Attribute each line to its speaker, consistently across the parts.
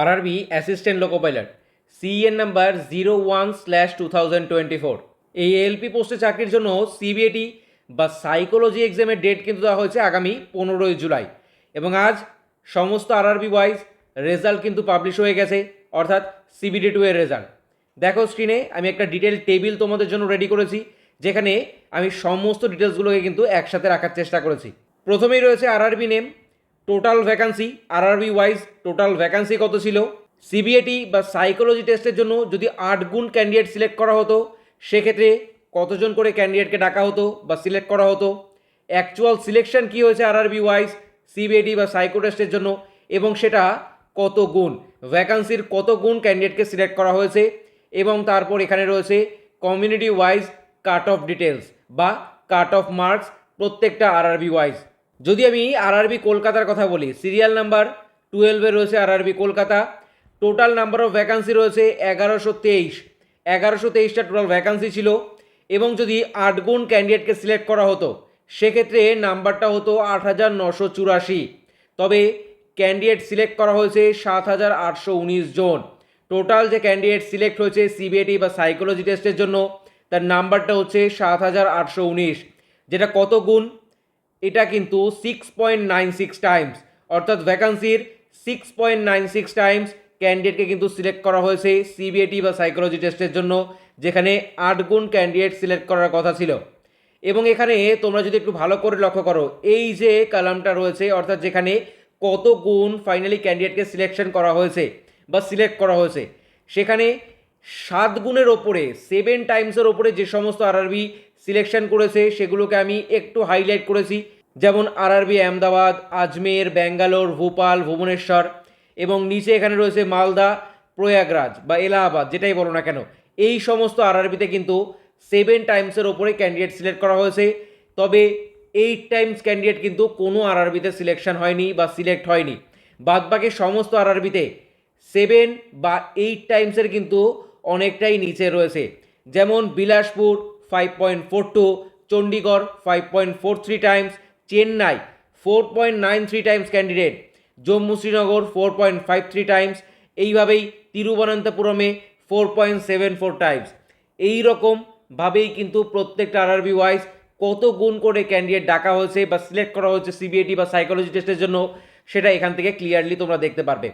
Speaker 1: RRB assistant loco pilot CN number zero one slash two thousand twenty four এই LP পোস্টে চাকরির জন্য CBAT বা সাইকোলজি এক্সামের ডেট কিন্তু দেওয়া হয়েছে আগামী পনেরোই জুলাই। এবং আজ সমস্ত আরআরবি ওয়াইজ রেজাল্ট কিন্তু পাবলিশ হয়ে গেছে, অর্থাৎ সিবিডি টু এর রেজাল্ট দেখো স্ক্রিনে আমি একটা ডিটেল টেবিল তোমাদের জন্য রেডি করেছি, যেখানে আমি সমস্ত ডিটেলসগুলোকে কিন্তু একসাথে রাখার চেষ্টা করেছি। প্রথমেই রয়েছে RRB name total vacancy RRB wise total vacancy কত ছিল? সিবিএটি বা সাইকোলজি টেস্টের জন্য যদি আট গুণ ক্যান্ডিডেট সিলেক্ট করা হতো, সেক্ষেত্রে কতজন করে ক্যান্ডিডেটকে ডাকা হতো বা সিলেক্ট করা হতো? অ্যাকচুয়াল সিলেকশন কী হয়েছে আরআরবি ওয়াইজ সিবিএটি বা সাইকো টেস্টের জন্য? এবং সেটা কত গুণ? ভ্যাকান্সির কত গুণ ক্যান্ডিডেটকে সিলেক্ট করা হয়েছে? এবং তারপর এখানে রয়েছে community wise cut off details বা কাট অফ মার্কস প্রত্যেকটা আরআরবি ওয়াইজ যদি আমি আরআরবি কলকাতার কথা বলি সিরিয়াল নাম্বার টুয়েলভে রয়েছে RRB Kolkata total number of vacancy রয়েছে এগারোশো তেইশ। এগারোশো তেইশটা টোটাল ভ্যাকান্সি ছিল এবং যদি আট গুণ ক্যান্ডিডেটকে সিলেক্ট করা হতো, সেক্ষেত্রে নাম্বারটা হতো আট হাজার নশো চুরাশি। তবে ক্যান্ডিডেট সিলেক্ট করা হয়েছে সাত হাজার আটশো উনিশ জন। টোটাল যে ক্যান্ডিডেট সিলেক্ট হয়েছে সিবিএটি বা সাইকোলজি টেস্টের জন্য, তার নাম্বারটা হচ্ছে সাত হাজার আটশো উনিশ। যেটা কত গুণ? এটা কিন্তু six point nine six times অর্থাৎ ভ্যাকান্সির six point nine six times ক্যান্ডিডেটকে কিন্তু সিলেক্ট করা হয়েছে সিবিএটি বা সাইকোলজি টেস্টের জন্য, যেখানে আট গুণ ক্যান্ডিডেট সিলেক্ট করার কথা ছিল। এবং এখানে তোমরা যদি একটু ভালো করে লক্ষ্য করো, এই যে কালামটা রয়েছে, অর্থাৎ যেখানে কত গুণ ফাইনালি ক্যান্ডিডেটকে সিলেকশন করা হয়েছে বা সিলেক্ট করা হয়েছে, সেখানে সাত গুণের ওপরে সেভেন টাইমসের ওপরে যে সমস্ত আরআরবি সিলেকশন করেছে, সেগুলোকে আমি একটু হাইলাইট করেছি। যেমন আরআরবি আহমেদাবাদ আজমের ব্যাঙ্গালোর ভোপাল ভুবনেশ্বর এবং নিচে এখানে রয়েছে মালদা, প্রয়াগরাজ বা এলাহাবাদ, যেটাই বলো না কেন। এই সমস্ত আরআরবিতে কিন্তু সেভেন টাইমসের ওপরে ক্যান্ডিডেট সিলেক্ট করা হয়েছে। তবে এইট টাইমস ক্যান্ডিডেট কিন্তু কোনো আরআরবিতে সিলেকশন হয়নি বা সিলেক্ট হয়নি। বাদবাকি সমস্ত আরআরবিতে সেভেন বা এইট টাইমসের কিন্তু অনেকটাই নিচে রয়েছে। যেমন Bilaspur five point four two Chandigarh five point four three times Chennai four point nine three times candidate Jammu Srinagar four point five three times এইভাবেই তিরুবনন্তপুরমে four point seven four times এই রকমভাবেই কিন্তু প্রত্যেকটা আরআরবি ওয়াইজ কত গুণ করে candidate ডাকা হয়েছে বা সিলেক্ট করা হয়েছে সিবিএটি বা সাইকোলজি টেস্টের জন্য, সেটা এখান থেকে ক্লিয়ারলি তোমরা দেখতে পারবে।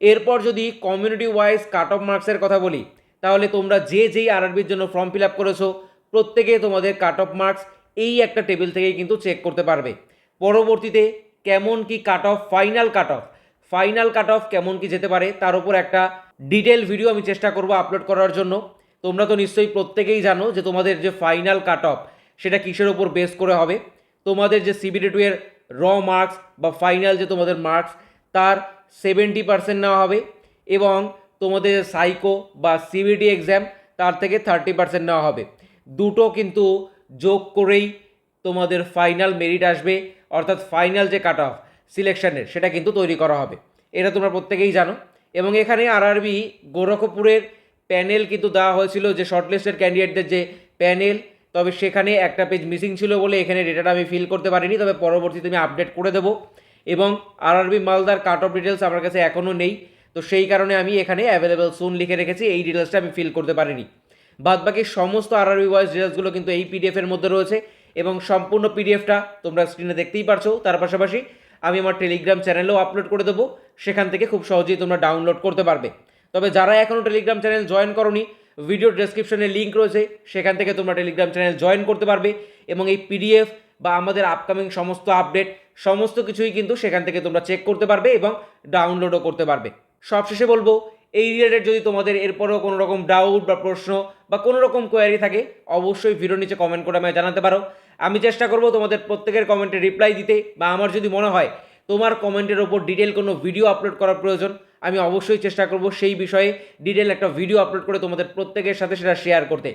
Speaker 1: এরপর যদি কমিউনিটি ওয়াইজ কাট অফ মার্কসের কথা বলি, তাহলে তোমরা যে যেই আরআরবির জন্য ফর্ম ফিল আপ করেছ প্রত্যেকে তোমাদের কাট অফ মার্কস এই একটা টেবিল থেকেই কিন্তু চেক করতে পারবে। পরবর্তীতে কেমন কি cut off final cut off final cut off কেমন কি যেতে পারে? তার উপর একটা ডিটেল ভিডিও আমি চেষ্টা করব আপলোড করার জন্য। তোমরা তো নিশ্চয়ই প্রত্যেকেই জানো যে তোমাদের যে ফাইনাল কাট অফ সেটা কিসের ওপর বেস করে হবে? তোমাদের যে সিবিডি টু এর র মার্কস বা ফাইনাল যে তোমাদের মার্কস তার সেভেন্টি পার্সেন্ট নেওয়া হবে এবং তোমাদের সাইকো বা সিবিটি এক্সাম তার থেকে থার্টি পার্সেন্ট নেওয়া হবে। দুটো কিন্তু যোগ করেই তোমাদের ফাইনাল মেরিট আসবে, অর্থাৎ ফাইনাল যে কাট অফ সিলেকশানের সেটা কিন্তু তৈরি করা হবে। এটা তোমরা প্রত্যেকেই জানো। এবং এখানে আরআরবি গোরখপুরের প্যানেল কিন্তু দেওয়া হয়েছিল যে শর্টলিস্টেড ক্যান্ডিডেটদের যে প্যানেল তবে সেখানে একটা পেজ মিসিং ছিল বলে এখানে ডেটাটা আমি ফিল করতে পারিনি, তবে পরবর্তীতে আমি আপডেট করে দেবো। এবং আরআরবি মালদার কাট অফ ডিটেলস আমার কাছে এখনও নেই, তো সেই কারণে আমি এখানে অ্যাভেলেবেল সুন লিখে রেখেছি, এই ডিটেলসটা আমি ফিল করতে পারিনি। বাদবাকি সমস্ত আরআরবি ওয়াইজ ডিটেলসগুলো কিন্তু এই পিডিএফের মধ্যে রয়েছে এবং সম্পূর্ণ পিডিএফটা তোমরা স্ক্রিনে দেখতেই পারছ। তার পাশাপাশি আমি আমার টেলিগ্রাম চ্যানেলেও আপলোড করে দেবো। সেখান থেকে খুব সহজেই তোমরা ডাউনলোড করতে পারবে। তবে যারা এখনও টেলিগ্রাম চ্যানেল জয়েন করনি ভিডিও ডেসক্রিপশনে লিঙ্ক রয়েছে, সেখান থেকে তোমরা টেলিগ্রাম চ্যানেল জয়েন করতে পারবে এবং এই পিডিএফ বা আমাদের আপকামিং সমস্ত আপডেট সমস্ত কিছুই কিন্তু সেখান থেকে তোমরা চেক করতে পারবে এবং ডাউনলোডও করতে পারবে। সবশেষে বলব এই রিলেটেড যদি তোমাদের এরপরেও কোনো রকম ডাউট বা প্রশ্ন বা কোনো রকম কোয়ারি থাকে, অবশ্যই ভিডিওর নিচে কমেন্ট করে আমায় জানাতে পারো। আমি চেষ্টা করব তোমাদের প্রত্যেকের কমেন্টে রিপ্লাই দিতে বা আমার যদি মনে হয় তোমার কমেন্টের ওপর ডিটেল কোনো ভিডিও আপলোড করার প্রয়োজন, আমি অবশ্যই চেষ্টা করব সেই বিষয়ে ডিটেল একটা ভিডিও আপলোড করে তোমাদের প্রত্যেকের সাথে সেটা শেয়ার করতে।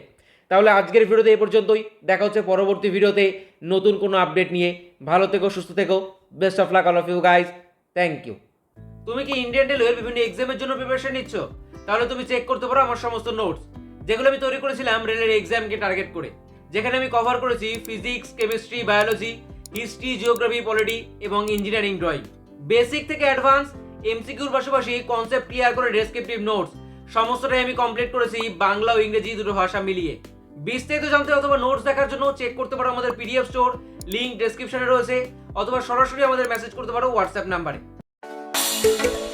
Speaker 1: তাহলে আজকের ভিডিওতে এই পর্যন্তই। দেখা হচ্ছে পরবর্তী ভিডিওতে নতুন কোনো আপডেট নিয়ে। ভালো থেকো, সুস্থ থেকো। Best of luck all of you guys thank you তুমি কি ইন্ডিয়ান রেলওয়ের বিভিন্ন এক্সামের জন্য প্রিপারেশন নিচ্ছ? তাহলে তুমি চেক করতে পারো আমার সমস্ত নোটস যেগুলো আমি তৈরি করেছিলাম রেলের এক্সামকে টার্গেট করে। যেখানে আমি কভার করেছি physics chemistry biology history geography polity এবং ইঞ্জিনিয়ারিং ড্রয়িং বেসিক থেকে অ্যাডভান্স এমসিকিউর পাশাপাশি কনসেপ্ট ক্লিয়ার করে ডেসক্রিপটিভ নোটস সমস্তটাই আমি কমপ্লিট করেছি বাংলা ও ইংরেজি দুটো ভাষা মিলিয়ে। বিস্তারিত জানতে অথবা নোটস দেখার জন্য চেক করতে পারো আমাদের পিডিএফ স্টোর লিংক ডেসক্রিপশনে রয়েছে, অথবা সরাসরি আমাদের মেসেজ করতে পারো হোয়াটসঅ্যাপ নাম্বারে Thank you.